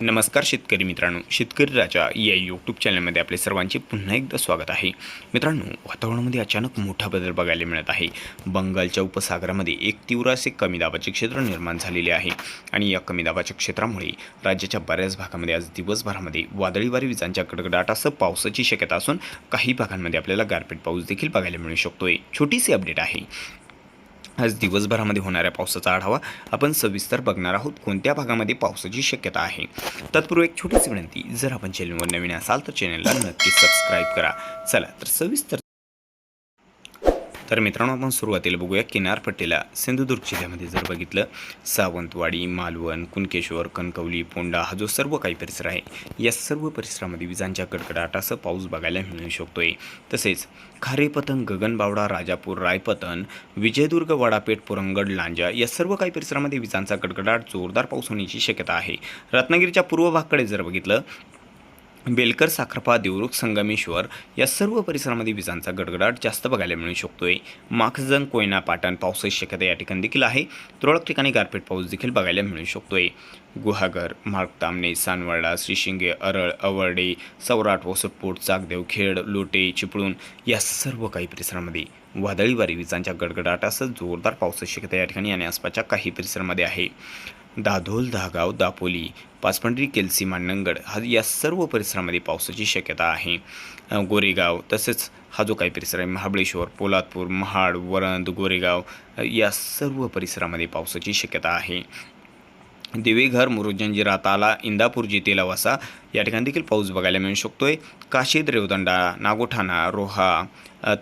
नमस्कार शेतकरी मित्रांनो शेतकरी राजा या यूट्यूब चॅनलमध्ये आपले सर्वांचे पुन्हा एकदा स्वागत आहे. मित्रांनो वातावरणामध्ये अचानक मोठा बदल बघायला मिळत आहे. बंगालच्या उपसागरामध्ये एक तीव्र असे कमी दाबाचे क्षेत्र निर्माण झालेले आहे. आणि या कमी दाबाच्या क्षेत्रामुळे राज्याच्या बऱ्याच भागामध्ये आज दिवसभरामध्ये वादळी वारी विजांच्या कडकडाटासह पावसाची शक्यता असून काही भागांमध्ये आपल्याला गारपीट पाऊस देखील बघायला मिळू शकतोय. छोटीशी अपडेट आहे. आज दिवसभरामध्ये होणाऱ्या पावसाचा आढावा आपण सविस्तर बघणार आहोत कोणत्या भागामध्ये पावसाची शक्यता आहे. तत्पूर्वी एक छोटीशी विनंती जर आपण चॅनलवर नवीन असाल तर चॅनलला नक्की सबस्क्राईब करा. चला तर सविस्तर तर मित्रांनो आपण सुरुवातीला बघूया किनारपट्टीला सिंधुदुर्ग जिल्ह्यामध्ये जर बघितलं सावंतवाडी मालवण कुणकेश्वर कणकवली पोंडा हा जो सर्व काही परिसर आहे या सर्व परिसरामध्ये विजांच्या कडकडाटासह पाऊस बघायला मिळू शकतोय. तसेच खारेपतन गगनबावडा राजापूर रायपतन विजयदुर्ग वडापेठ पुरंगड लांजा या सर्व काही परिसरामध्ये विजांचा कडकडाट जोरदार पाऊस होण्याची शक्यता आहे. रत्नागिरीच्या पूर्व भागकडे जर बघितलं बेलकर साखरपा देवरुख संगमेश्वर या सर्व परिसरामध्ये विजांचा गडगडाट जास्त बघायला मिळू शकतोय. माखजन कोयना पाटण पावसाची शक्यता या ठिकाणी देखील आहे. तुरळक ठिकाणी गारपीट पाऊस देखील बघायला मिळू शकतोय. गुहागर मार्ग तामणे श्रीशिंगे अरळ अवर्डे सौराट वसटपोट चाकदेव खेड लोटे चिपळूण या सर्व काही परिसरामध्ये वादळी वारी विजांच्या गडगडाटासह जोरदार पावसाची शक्यता या ठिकाणी आणि आसपासच्या काही परिसरामध्ये आहे. दाधोल दहागाव दापोली पाचपंढरी केलसी मांडणगड हा या सर्व परिसरामध्ये पावसाची शक्यता आहे. गोरेगाव तसेच हा जो काही परिसर आहे महाबळेश्वर पोलादपूर महाड वरंद गोरेगाव या सर्व परिसरामध्ये पावसाची शक्यता आहे. देवेघर मुरुजंजिरा ताला इंदापूर जितेला वसा या ठिकाणी देखील पाऊस बघायला मिळू शकतो आहे काशीद रेवदंडा नागोठाणा रोहा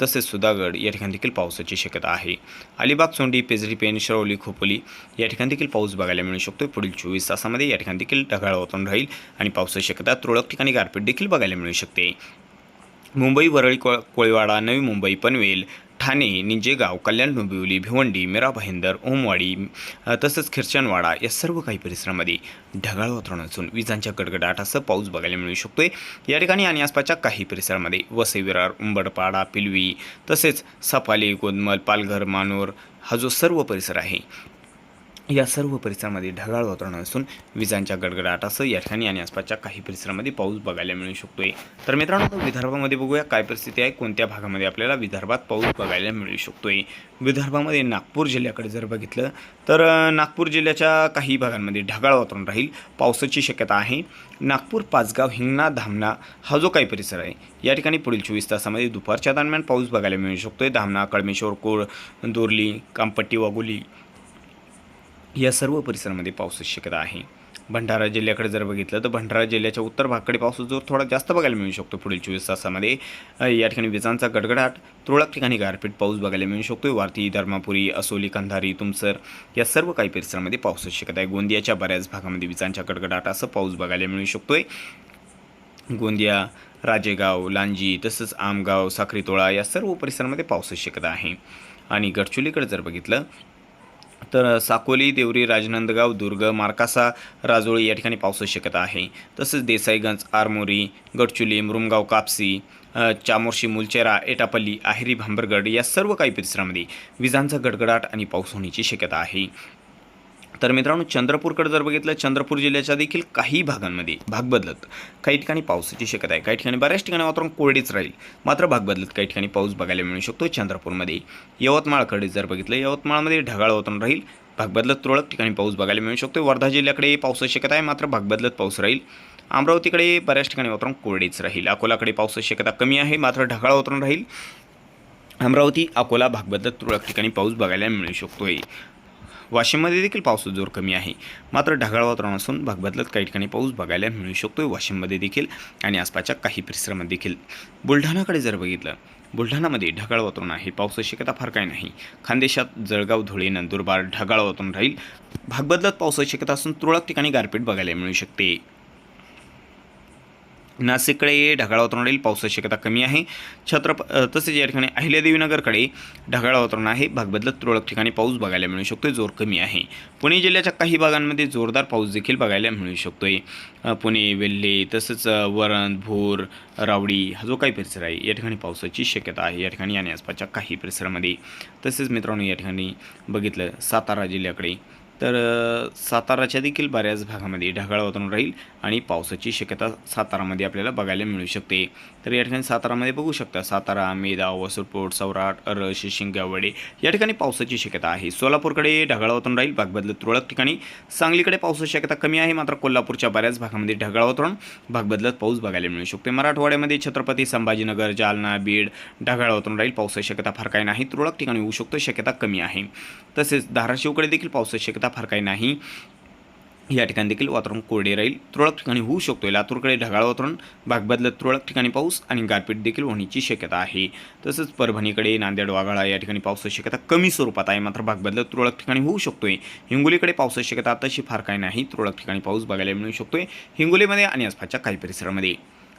तसेच सुधागड या ठिकाणी देखील पावसाची शक्यता आहे. अलिबाग चोंडी पेजरी पेन शिरवली खोपोली या ठिकाणी देखील पाऊस बघायला मिळू शकतो पुढील चोवीस तासामध्ये या ठिकाणी देखील ढगाळ वातावरण राहील आणि पावसाची शक्यता तुरळक ठिकाणी गारपीट देखील बघायला मिळू शकते. मुंबई वरळी को कोळीवाडा नवी मुंबई पनवेल ठाणे निंजेगाव कल्याण डोंबिवली भिवंडी मीरा भाईंदर ओमवाडी तसंच खिरचनवाडा या सर्व काही परिसरामध्ये ढगाळ वातावरण असून विजांच्या गडगडाटासह पाऊस बघायला मिळू शकतोय. या ठिकाणी आणि आसपासच्या काही परिसरामध्ये वसई विरार उंबडपाडा पिलवी तसेच सपाली गोदमल पालघर मानोर हा जो सर्व परिसर आहे या सर्व परिसरामध्ये ढगाळ वातावरण असून विजांच्या गडगडाटासह या ठिकाणी आणि आसपासच्या काही परिसरामध्ये पाऊस बघायला मिळू शकतोय. तर मित्रांनो विदर्भामध्ये बघूया काय परिस्थिती आहे. कोणत्या भागामध्ये आपल्याला विदर्भात पाऊस बघायला मिळू शकतोय? विदर्भामध्ये नागपूर जिल्ह्याकडे जर बघितलं तर नागपूर जिल्ह्याच्या काही भागांमध्ये ढगाळ वातावरण राहील. पावसाची शक्यता आहे. नागपूर पाचगाव हिंगणा धामणा हा जो काही परिसर आहे या ठिकाणी पुढील चोवीस तासामध्ये दुपारच्या दरम्यान पाऊस बघायला मिळू शकतोय. धामणा कळमेश्वर कोळ दोरली कामपट्टी वागोली या सर्व परिसरामध्ये पावसाची शक्यता आहे. भंडारा जिल्ह्याकडे जर बघितलं तर भंडारा जिल्ह्याच्या उत्तर भागाकडे पाऊस जोर थोडा जास्त बघायला मिळू शकतो. पुढील चोवीस तासामध्ये या ठिकाणी विजांचा गडगडाट तुरळक ठिकाणी गारपीट पाऊस बघायला मिळू शकतो वारती धर्मापुरी असोली कंधारी तुमसर या सर्व काही परिसरामध्ये पावसाची शक्यता आहे. गोंदियाच्या बऱ्याच भागामध्ये विजांच्या गडगडाट असं पाऊस बघायला मिळू शकतोय. गोंदिया राजेगाव लांजी तसंच आमगाव साखरीतोळा या सर्व परिसरामध्ये पावसाची शक्यता आहे. आणि गडचुलीकडे जर बघितलं तर साकोली देवरी राजनंदगाव दुर्ग मार्कासा राजोळी या ठिकाणी पावसाची शक्यता आहे. तसंच देसाईगंज आरमोरी गडचुली मुरुमगाव कापसी चामोर्शी मुलचेरा एटापल्ली आहिरी भांबरगड या सर्व काही परिसरामध्ये विजांचा गडगडाट आणि पाऊस होण्याची शक्यता आहे. तर मित्रांनो चंद्रपूरकडे जर बघितलं चंद्रपूर जिल्ह्याच्या देखील काही भागांमध्ये भाग बदलत. काही ठिकाणी पावसाची शक्यता आहे काही ठिकाणी बऱ्याच ठिकाणी वातावरण कोरडेच राहील. मात्र भाग बदलत काही ठिकाणी पाऊस बघायला मिळू शकतो चंद्रपूरमध्ये. यवतमाळकडे जर बघितलं यवतमाळमध्ये ढगाळ वातावरण राहील. भाग बदलत तुरळक ठिकाणी पाऊस बघायला मिळू शकतो. वर्धा जिल्ह्याकडे पावसाची शक्यता आहे मात्र भाग बदलत पाऊस राहील. अमरावतीकडे बऱ्याच ठिकाणी वातावरण कोरडेच राहील. अकोलाकडे पावसाची शक्यता कमी आहे मात्र ढगाळ वातावरण राहील. अमरावती अकोला भाग बदलत तुरळक ठिकाणी पाऊस बघायला मिळू शकतोय. वाशिममध्ये देखील पावसाचा जोर कमी आहे. मात्र ढगाळ वातावरण असून भाग बदलत काही ठिकाणी पाऊस बघायला मिळू शकतो वाशिममध्ये देखील आणि आसपासच्या काही परिसरामध्ये देखील. बुलढाणाकडे जर बघितलं बुलढाणामध्ये ढगाळ वातावरण आहे पावसाची शक्यता फार काही नाही. खानदेशात जळगाव धुळे नंदुरबार ढगाळ वातावरण राहील. भाग बदलत पावसाची शक्यता असून तुरळक ठिकाणी गारपीट बघायला मिळू शकते. नाशिककडे ढगाळ वातावरण राहील पावसाची शक्यता कमी आहे. छत्रप तसेच या ठिकाणी अहिल्यादेवीनगरकडे ढगाळ वातावरण आहे. भाग बदलत तुरळक ठिकाणी पाऊस बघायला मिळू शकतोय जोर कमी आहे. पुणे जिल्ह्याच्या काही भागांमध्ये जोरदार पाऊस देखील बघायला मिळू शकतोय. पुणे वेल्हे तसंच वरण भोर रावडी हा जो काही परिसर आहे या ठिकाणी पावसाची शक्यता आहे. या ठिकाणी आणि आसपासच्या काही परिसरामध्ये. तसेच मित्रांनो या ठिकाणी बघितलं सातारा जिल्ह्याकडे तर साताराच्या देखील बऱ्याच भागामध्ये ढगाळ वातावरण राहील आणि पावसाची शक्यता सातारामध्ये आपल्याला बघायला मिळू शकते. तर या ठिकाणी सातारामध्ये बघू शकता सातारा मेदाव वसुरपोट सौराट अरश शिंगावडे या ठिकाणी पावसाची शक्यता आहे. सोलापूरकडे ढगाळ वातावरण राहील भाग बदलत तुरळक ठिकाणी. सांगलीकडे पावसाची शक्यता कमी आहे मात्र कोल्हापूरच्या बऱ्याच भागामध्ये ढगाळ वातावरण भाग बदलत पाऊस बघायला मिळू शकते. मराठवाड्यामध्ये छत्रपती संभाजीनगर जालना बीड ढगाळ वातावरण राहील पावसाची शक्यता फार काही नाही तुरळक ठिकाणी होऊ शकतो शक्यता कमी आहे. तसेच धाराशिवकडे देखील पावसाची शक्यता फार काही नाही. या ठिकाणी देखील वातावरण कोरडे राहील. तुरळक ठिकाणी होऊ शकतो लातूरकडे ढगाळ वातावरण भाग बदलत तुरळक ठिकाणी पाऊस आणि गारपीट देखील होण्याची शक्यता आहे. तसंच परभणीकडे नांदेड वाघाळा या ठिकाणी पावसाची शक्यता कमी स्वरूपात आहे. मात्र भाग बदलत तुरळक ठिकाणी होऊ शकतोय. हिंगोलीकडे पावसाची शक्यता तशी फार काही नाही. तुरळक ठिकाणी पाऊस बघायला मिळू शकतोय. हिंगोलीमध्ये आणि आसपासच्या काही परिसरामध्ये.